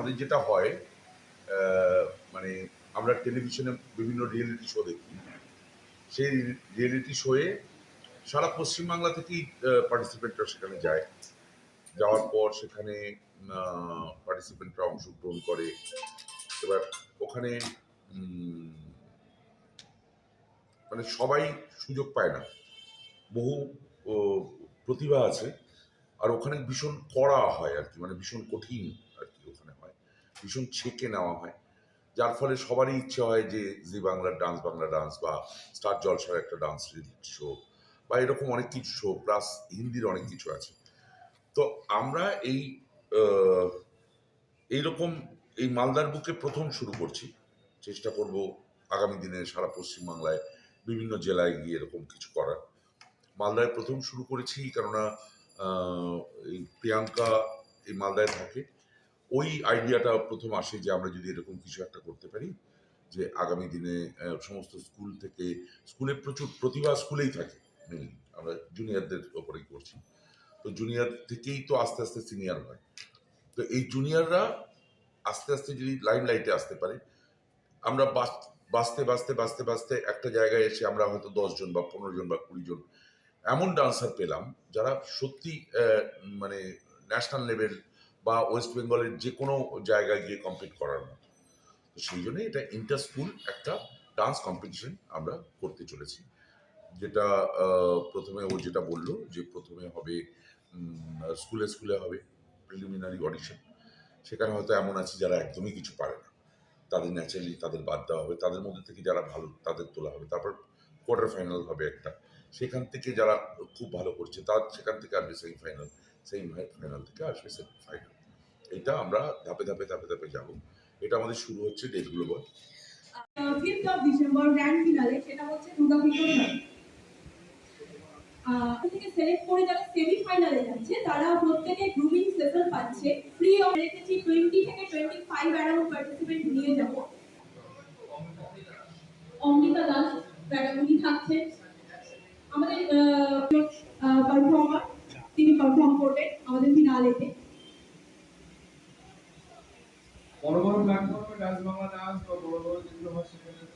আমাদের যেটা হয় মানে আমরা টেলিভিশনে বিভিন্ন রিয়েলিটি শো দেখি। সেই রিয়েলিটি শোয়ে সারা পশ্চিমবাংলা থেকেই পার্টিসিপেন্টরা সেখানে যায়। যাওয়ার পর সেখানে পার্টিসিপেন্টরা অংশগ্রহণ করে। এবার ওখানে মানে সবাই সুযোগ পায় না। বহু প্রতিভা আছে। আর ওখানে ভীষণ কড়া হয় আর কি মানে ভীষণ কঠিন আর ভীষণ ছেঁকে নেওয়া হয়। যার ফলে সবারই ইচ্ছে হয় যে জি বাংলার ডান্স, বাংলা ডান্স বা স্টার জলসার একটা ডান্স শো বা এরকম অনেক কিছু শো প্লাস হিন্দির অনেক কিছু আছে। তো আমরা এই এইরকম এই মালদার বুকে প্রথম শুরু করছি। চেষ্টা করব আগামী দিনে সারা পশ্চিমবাংলায় বিভিন্ন জেলায় গিয়ে এরকম কিছু করার। মালদায় প্রথম শুরু করেছি কেননা এই প্রিয়াঙ্কা এই মালদায় থাকে। ওই আইডিয়াটা প্রথম আসে যে আমরা যদি এরকম কিছু একটা করতে পারি, যে আগামী দিনে সমস্ত স্কুল থেকে স্কুলে প্রচুর প্রতিভা স্কুলেই থাকে মেনলি আমরা জুনিয়রদের ওপরেই করছি। তো জুনিয়র থেকেই তো আস্তে আস্তে সিনিয়র হয়। তো এই জুনিয়ররা আস্তে আস্তে যদি লাইম লাইটে আসতে পারে, আমরা বাঁচ- বাঁচতে বাঁচতে বাঁচতে বাঁচতে একটা জায়গায় এসে আমরা হয়তো দশজন বা পনেরো জন বা কুড়ি জন এমন ডান্সার পেলাম, যারা সত্যি মানে ন্যাশনাল লেভেল বা ওয়েস্ট বেঙ্গলের যে কোনো জায়গায় গিয়ে কম্পিট করার মতো। তো সেই জন্য এটা ইন্টার স্কুল একটা ডান্স কম্পিটিশন আমরা করতে চলেছি। যেটা প্রথমে ও যেটা বলল যে প্রথমে হবে স্কুলে স্কুলে হবে প্রিলিমিনারি অডিশন সেখানে হয়তো এমন আছে যারা একদমই কিছু পারে না। তাদের ন্যাচারালি তাদের বাদ দেওয়া হবে। তাদের মধ্যে থেকে যারা ভালো তাদের তোলা হবে। তারপর কোয়ার্টার ফাইনাল হবে একটা। সেখান থেকে যারা খুব ভালো করছে, তার সেখান থেকে আসবে সেমিফাইনাল সেমিফাইনাল থেকে আসবে ফাইনাল এটা আমরা ধাপে ধাপে ধাপে ধাপে যাব। এটা আমাদের শুরু হচ্ছে ডেটগুলো বল fifth of December grand finale সেটা হচ্ছে দুর্গা পুজোর থেকে সিলেক্ট করে যারা সেমি ফাইনালে যাচ্ছে, তারা প্রত্যেকে গ্রুমিং সেশন পাচ্ছে। ফ্রি অফ রেখেছি টোয়েন্টি থেকে টোয়েন্টি ফাইভ অ্যারাউন্ড পার্টিসিপেন্ট নিয়ে যাব। অমৃতা দাস ম্যাডাম উনি থাকছেন। আমাদের পারফর্মার তিনি পারফর্ম করবেন আমাদের ফিনালেতে বড় বড় প্ল্যাটফর্মে ডান্স বাংলা ডান্স বা বড় বড় যেগুলো হয় সেখানে